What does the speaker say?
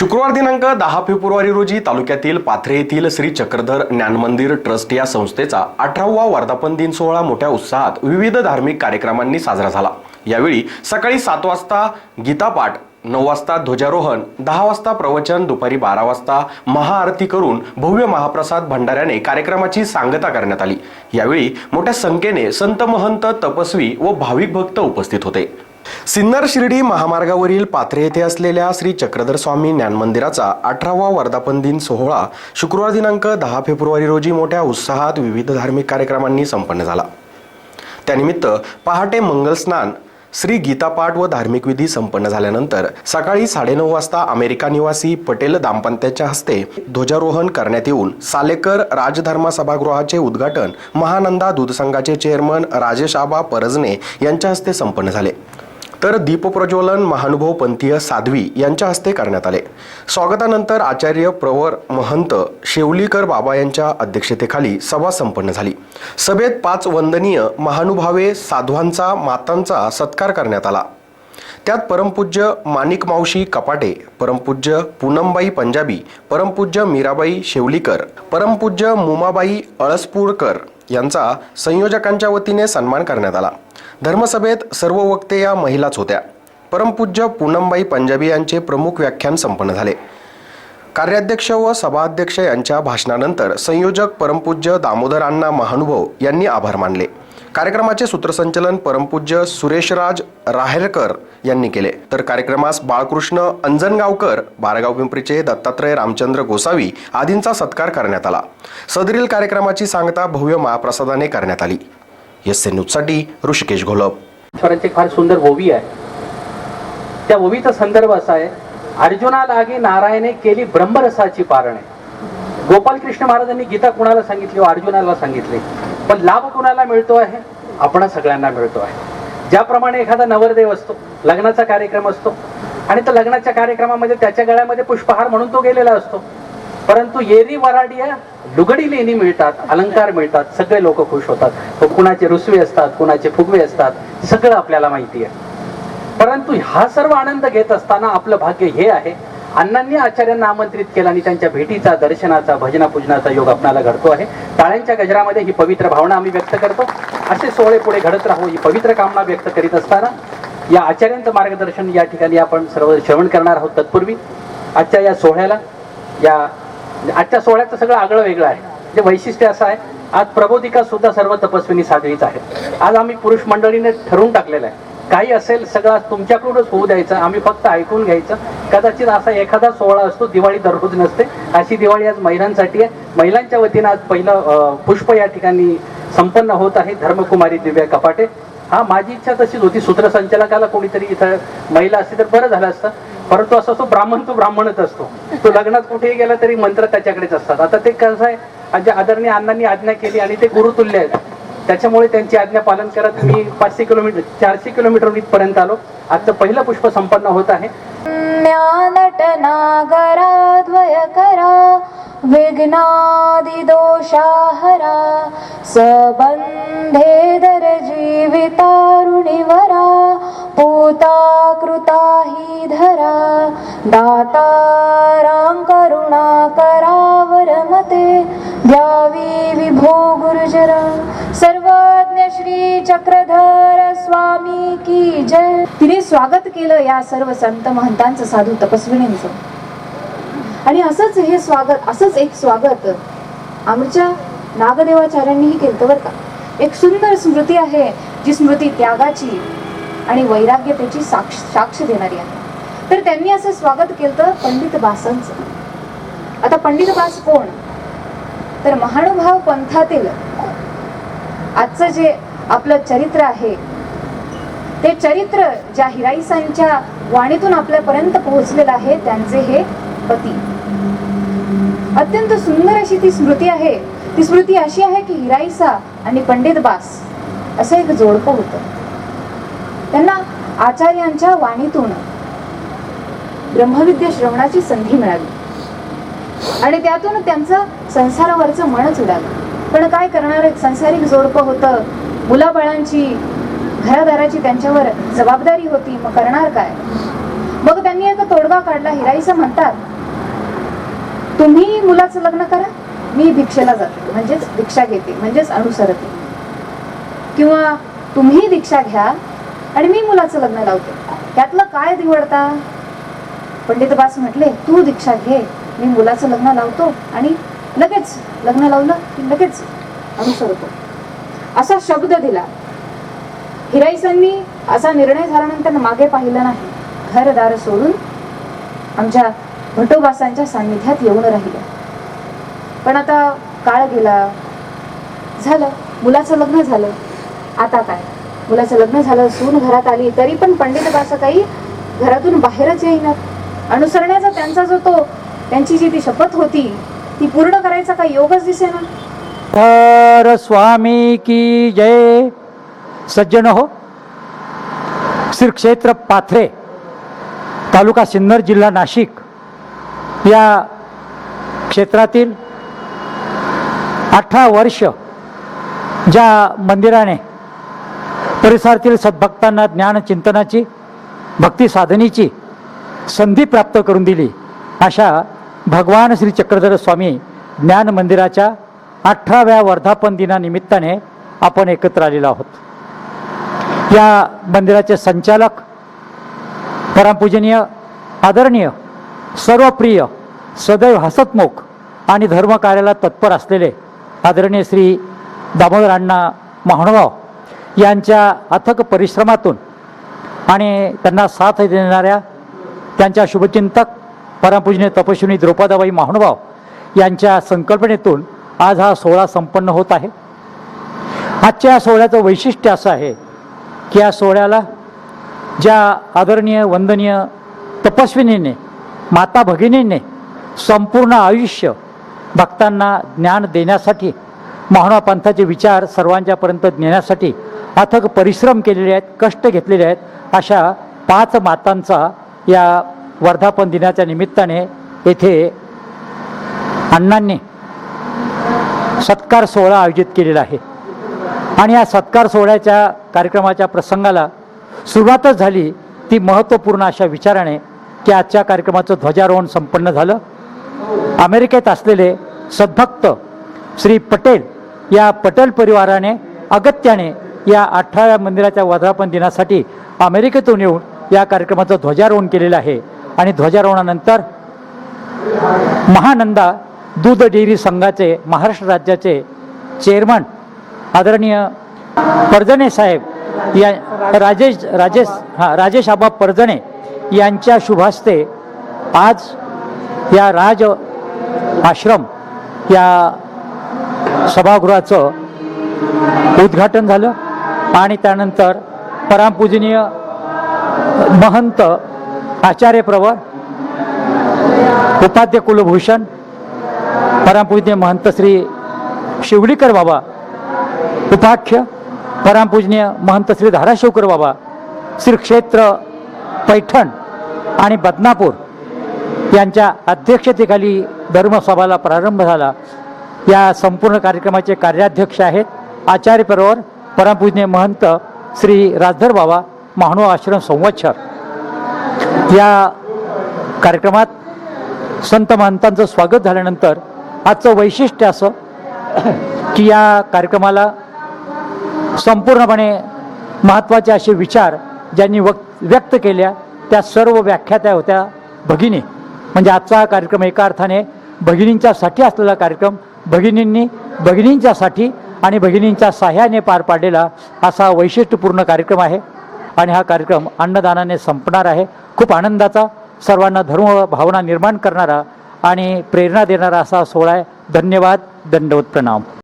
शुक्रवार दिनांक दहा फेब्रुवारी रोजी तालुक्यातील पाथरे येथील श्री चक्रधर ज्ञानमंदिर ट्रस्ट या संस्थेचा अठरावा वर्धापन दिन सोहळा मोठ्या उत्साहात विविध धार्मिक कार्यक्रमांनी साजरा झाला. यावेळी सकाळी सात वाजता गीतापाठ नऊ वाजता ध्वजारोहण दहा वाजता प्रवचन दुपारी बारा वाजता महाआरती करून भव्य महाप्रसाद भंडाऱ्याने कार्यक्रमाची सांगता करण्यात आली. यावेळी मोठ्या संख्येने संत महंत तपस्वी व भाविक भक्त उपस्थित होते. सिन्नर शिर्डी महामार्गावरील पाथरे येथे असलेल्या श्री चक्रधर स्वामी ज्ञानमंदिराचा अठरावा वर्धापन दिन सोहळा शुक्रवार दिनांक दहा फेब्रुवारी रोजी मोठ्या उत्साहात विविध धार्मिक कार्यक्रमांनी संपन्न झाला. त्यानिमित्त पहाटे मंगलस्नान श्री गीतापाठ व धार्मिक विधी संपन्न झाल्यानंतर सकाळी साडेनऊ वाजता अमेरिका निवासी पटेल दाम्पत्याच्या हस्ते ध्वजारोहण करण्यात येऊन सालेकर राजधर्म सभागृहाचे उद्घाटन महानंदा दूध संघाचे चेअरमन राजेश आबा परजने यांच्या हस्ते संपन्न झाले. तर दीपप्रज्वलन महानुभव पंथीय साध्वी यांच्या हस्ते करण्यात आले. स्वागतानंतर आचार्य प्रवर महंत शेवलीकर बाबा यांच्या अध्यक्षतेखाली सभा संपन्न झाली. सभेत पाच वंदनीय महानुभावे साधवांचा मातांचा सत्कार करण्यात आला. त्यात परमपूज्य माणिक मावशी कपाटे परमपूज्य पूनमबाई पंजाबी परमपूज्य मीराबाई शेवलीकर परमपूज्य मुमाबाई अळसपूरकर यांचा संयोजकांच्या वतीने सन्मान करण्यात आला. धर्मसभेत सर्व वक्ते या महिलाच होत्या. परमपूज्य पूनमबाई पंजाबी यांचे प्रमुख व्याख्यान संपन्न झाले. कार्याध्यक्ष व सभाध्यक्ष यांच्या भाषणानंतर संयोजक परमपूज्य दामोदर अण्णा महानुभव यांनी आभार मानले. कार्यक्रमाचे सूत्रसंचलन परमपूज्य सुरेशराज राहेरकर यांनी केले. तर कार्यक्रमास बाळकृष्ण अंजनगावकर बारगाव पिंपरीचे दत्तात्रय रामचंद्र गोसावी आदींचा सत्कार करण्यात आला. सदरील कार्यक्रमाची सांगता भव्य महाप्रसादाने करण्यात आली. एस एन न्यूजसाठी ऋषिकेश घोलप एक फार सुंदर ओवी आहे. त्या ओवीचा संदर्भ असा आहे अर्जुना लागे नारायणे केली ब्रह्मरसाची पारणे. गोपाल कृष्ण महाराजांनी गीता कुणाला सांगितली? व अर्जुनाला सांगितली. पण लाभ कुणाला मिळतो आहे? आपण सगळ्यांना मिळतो आहे. ज्याप्रमाणे एखादा नवरदेव असतो लग्नाचा कार्यक्रम असतो आणि त्या लग्नाच्या कार्यक्रमामध्ये त्याच्या गळ्यामध्ये पुष्पहार म्हणून तो गेलेला असतो परंतु येरी वराडिया लुगडी लेणी मिळतात अलंकार मिळतात सगळे लोक खुश होतात. तो कुणाचे रुसवे असतात कुणाचे फुगवे असतात सगळं आपल्याला माहिती आहे. परंतु हा सर्व आनंद घेत असताना आपलं भाग्य हे आहे. अण्णांनी आचार्यांना आमंत्रित केलं आणि त्यांच्या भेटीचा दर्शनाचा भजना पूजनाचा योग आपणाला घडतो आहे. टाळ्यांच्या गजरामध्ये ही पवित्र भावना आम्ही व्यक्त करतो. असे सोहळे पुढे घडत राहू ही पवित्र कामना व्यक्त करीत असताना या आचार्यांचं मार्गदर्शन या ठिकाणी आपण सर्व श्रवण करणार आहोत तत्पूर्वी. आजच्या या सोहळ्याला या म्हणजे आजच्या सोहळ्याचं सगळं आगळं वेगळं आहे. म्हणजे वैशिष्ट्य असं आहे आज प्रबोधिका सुद्धा सर्व तपस्विनी साजरीच आहेत. आज आम्ही पुरुष मंडळीने ठरवून टाकलेलं आहे. काही असेल सगळं तुमच्याकडूनच होऊ द्यायचं. आम्ही फक्त ऐकून घ्यायचं. कदाचित असा एखादा सोहळा असतो दिवाळी दररोज नसते. अशी दिवाळी आज महिलांसाठी आहे. महिलांच्या वतीनं आज पहिलं पुष्प या ठिकाणी संपन्न होत आहे. धर्मकुमारी दिव्या कपाटे. हा माझी इच्छा तशीच होती. सूत्रसंचालकाला कोणीतरी इथं महिला असते तर बरं झालं असतं. परंतु असं असतो ब्राह्मण तो ब्राह्मणच असतो. तो लग्नात कुठेही गेला तरी मंत्र त्याच्याकडेच असतात. आता ते कसं आहे जे आदरणीय अण्णांनी आज्ञा केली आणि ते गुरुतुल्य आहेत. त्याच्यामुळे त्यांची आज्ञा पालन करत मी पाचशे किलोमीटर चारशे किलोमीटर इथपर्यंत आलो. आजचं पहिलं पुष्प संपन्न होत आहे. विघ्नादिदोषाहरा सबंधे दर सबन्धेदर जीवितारुणिवरा पूता कृता हि धरा दातारां करुणाकरावरमते द्यावी विभो गुरुजरा सर्वज्ञ श्री चक्रधर स्वामी की जय. तिने स्वागत केलं या सर्व संत महंतांचं साधू तपस्विनींचं. आणि असंच हे स्वागत असंच एक स्वागत आमच्या नागदेवाचार्यांनीही केलं बरं का. एक सुंदर स्मृती आहे जी स्मृती त्यागाची. आणि वैराग्यतेची साक्ष साक्ष देणारी आहे. तर त्यांनी असं स्वागत केलं पंडित बासांचं. आता पंडित बास कोण? तर महानुभाव पंथातील आजचं जे आपलं चरित्र आहे ते चरित्र ज्या हिराईसांच्या वाणीतून आपल्यापर्यंत पोहोचलेलं आहे त्यांचे हे पती. अत्यंत सुंदर अशी ती स्मृती आहे. ती स्मृती अशी आहे की हिराईसा आणि पंडित बास असं एक जोडपं होतं. आचार्यांच्या वाणीतून ब्रह्मविद्या श्रवणाची संधी मिळाली. आणि त्यातून त्यांचं संसारावरचं मनच उडालं पण काय करणार? संसारिक जोडपं होतं. मुलाबाळांची घरादाराची त्यांच्यावर जबाबदारी होती. मग करणार काय? मग त्यांनी एक तोडगा काढला. हिराईचं म्हणतात तुम्ही मुलाचं लग्न करा. मी भिक्षेला जाते. म्हणजेच दीक्षा घेते. म्हणजेच अनुसरते. किंवा तुम्ही दीक्षा घ्या. आणि मी मुलाचं लग्न लावते. त्यातलं काय निवडता पंडित बास म्हटले तू दीक्षा घे. मी मुलाचं लग्न लावतो आणि लगेच लग्न लावलं की लगेच अनुसरतो. असा शब्द दिला. हिराईसांनी असा निर्णय झाल्यानंतर मागे पाहिलं नाही. घरदार सोडून आमच्या भटोबासांच्या सान्निध्यात येऊन राहिल्या पण आता काळ गेला. झालं. मुलाचं लग्न झालं. आता काय? मुलाचं लग्न झालं सून घरात आली तरी पण पंडित असं काही घरातून बाहेरच येईना. अनुसरण्याचा त्यांचा जो तो त्यांची जी ती शपथ होती ती पूर्ण करायचा काही योगच दिसेना. तर स्वामी की जय. सज्जन हो. श्री क्षेत्र पाथरे तालुका सिन्नर जिल्हा नाशिक. या क्षेत्रातील अठरा वर्ष ज्या मंदिराने परिसरातील सद्भक्तांना ज्ञानचिंतनाची भक्ती साधनेची संधी प्राप्त करून दिली. अशा भगवान श्री चक्रधर स्वामी ज्ञान मंदिराच्या अठराव्या वर्धापन दिनानिमित्ताने आपण एकत्र आलेलो आहोत. या मंदिराचे संचालक परमपूजनीय आदरणीय सर्वप्रिय सदैव हसतमुख आणि धर्मकार्याला तत्पर असलेले आदरणीय श्री दामोदर अण्णा महानुभाव यांच्या अथक परिश्रमातून आणि त्यांना साथ देणाऱ्या त्यांच्या शुभचिंतक परमपूजनीय तपस्विनी द्रौपदाबाई महानुभाव यांच्या संकल्पनेतून आज हा सोहळा संपन्न होत आहे. आजच्या या सोहळ्याचं वैशिष्ट्य असं आहे की या सोहळ्याला ज्या आदरणीय वंदनीय तपस्विनीने माता भगिनीने संपूर्ण आयुष्य भक्तांना ज्ञान देण्यासाठी महानुभाव पंथाचे विचार सर्वांच्यापर्यंत नेण्यासाठी अथक परिश्रम केलेले आहेत कष्ट घेतलेले आहेत अशा पाच मातांचा या वर्धापन दिनाच्या निमित्ताने येथे अण्णांनी सत्कार सोहळा आयोजित केलेला आहे. आणि या सत्कार सोहळ्याच्या कार्यक्रमाच्या प्रसंगाला सुरुवातच झाली ती महत्त्वपूर्ण अशा विचाराने की आजच्या कार्यक्रमाचं ध्वजारोहण संपन्न झालं. अमेरिकेत असलेले सद्भक्त श्री पटेल या पटेल परिवाराने अगत्याने या अठराव्या मंदिराच्या वर्धापन दिनासाठी अमेरिकेतून येऊन या कार्यक्रमाचं ध्वजारोहण केलेलं आहे. आणि ध्वजारोहणानंतर महानंदा दूध डेअरी संघाचे महाराष्ट्र राज्याचे चेअरमन आदरणीय परजणे साहेब या राजेश राजेश हां राजेश आबा परजणे यांच्या शुभास्ते आज या राज आश्रम या सभागृहाचं उद्घाटन झालं. आणि त्यानंतर परमपूजनीय महंत आचार्य प्रवर उपाध्य कुलभूषण परमपूजनीय महंत श्री शिवडीकर बाबा उपाख्य परमपूजनीय महंत श्री धाराशिवकर बाबा श्री क्षेत्र पैठण आणि बदनापूर यांच्या अध्यक्षतेखाली धर्मसभाला प्रारंभ झाला. या संपूर्ण कार्यक्रमाचे कार्याध्यक्ष आहेत आचार्य परवर परमपूजनीय महंत श्री राजधर बाबा महानू आश्रम संवत्सर. या कार्यक्रमात संत महंतांचं स्वागत झाल्यानंतर आजचं वैशिष्ट्य असं की या कार्यक्रमाला संपूर्णपणे महत्त्वाचे असे विचार ज्यांनी वक व्यक्त केल्या त्या सर्व व्याख्यात्या होत्या भगिनी. म्हणजे आजचा हा कार्यक्रम एका अर्थाने भगिनींच्यासाठी असलेला कार्यक्रम भगिनींनी भगिनींच्यासाठी आणि भगिनींच्या साह्याने पार पाडलेला असा वैशिष्ट्यपूर्ण कार्यक्रम आहे. आणि हा कार्यक्रम अन्नदानाने संपणार आहे. खूप आनंदाचा सर्वांना धर्म भावना निर्माण करणारा आणि प्रेरणा देणारा असा सोहळा आहे. धन्यवाद दंडवत प्रणाम.